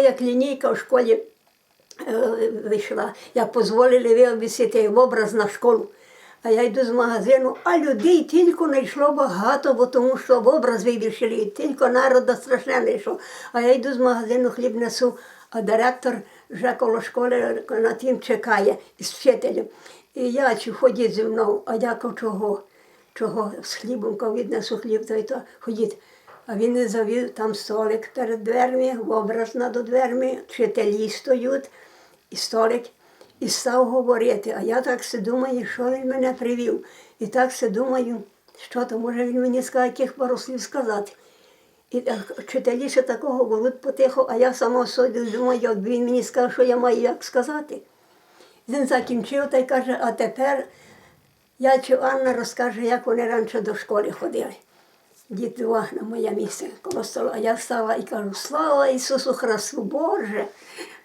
як лінійка в школі е, вийшла, як дозволили вивісити образ на школу. А я йду з магазину, а людей тільки не йшло багато, бо тому що в образ вивішили, тільки народу страшне не йшло. А я йду з магазину, хліб несу, а директор вже коло школи на тим чекає з вчителем. І я чи ходіть зі мною, а кажу, чого? Чого з хлібом, віднесу хліб, то й то ходіть. А він не завів там столик перед дверми, образ над дверми, вчителі стоять, і столик, і став говорити. А я так си думаю, що він мене привів. І так си думаю, що то може він мені сказав, яких пару слів сказати. І так, вчителі ще такого говорять потихо, а я сама собі думаю, як він мені сказав, що я маю як сказати. Він закінчив та й каже, а тепер я чи Анна розкаже, як вони раніше до школи ходили. Дід два на моє місце коло а я стала і кажу, слава Ісусу Христу, Боже!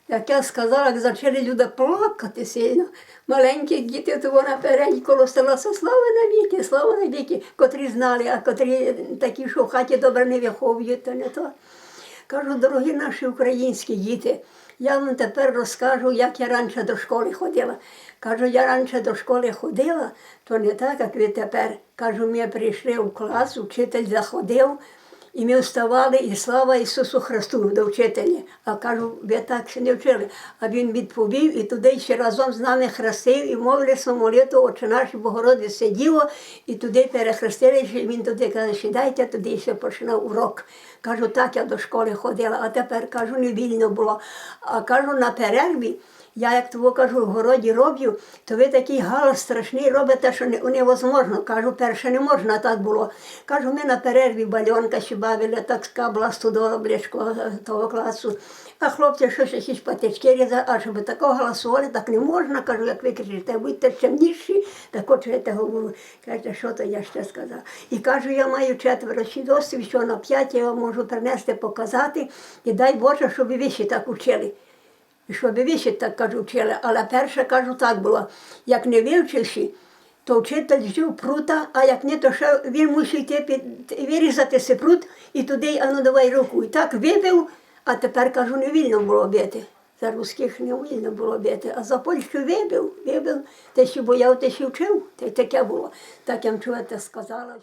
Як я сказала, як почали люди плакати сильно. Маленькі діти, то вона переді коло стола, «Со слава навіки, слава навіки, котрі знали, а котрі такі, що в хаті добре не виховують, то не то. Кажу, дорогі наші українські діти, я вам тепер розкажу, як я раніше до школи ходила. Кажу, я раніше до школи ходила, то не так, як ви тепер. Кажу, ми прийшли в клас, вчитель заходив, і ми вставали, і слава Ісусу Христу до вчителя. А кажу, ви так ще не вчили. А він відповів і туди ще разом з нами хрестив і мовилися молитву, Отче наш Богородице Діво, і туди перехрестили, і він туди каже, сідайте, туди ще починав урок. Кажу, так я до школи ходила, а тепер кажу, не вільно було. А кажу, на перерві. Я, як того кажу, в городі роблю, то ви такий галас страшний робите, що не, невозможно. Кажу, перше не можна, так було. Кажу, ми на перерві бальонка ще бавили, так скабла студороблячко того класу. А хлопці щось якісь патички різали, а щоб такого голосували, так не можна. Кажу, як ви кричите, будьте чемніші, так от я те говорю. Кажете, що то я ще сказав. І кажу, я маю четверо свідоцтв, що на п'ять я вам можу принести, показати. І дай Боже, щоб ви ще так учили. І щоб ви так кажу, вчили. Але перше кажу, так було. Як не вивчивши, то вчитель взяв прута, а як не, то ще він мусив йти під, вирізати прут і туди, а ну давай руку. І так вибив, а тепер кажу, не вільно було бити. За русських не вільно було бити, а за Польщу вибив, вибив, те, що бояв, те, що вчив, те й таке було. Так я вам чуєте сказала.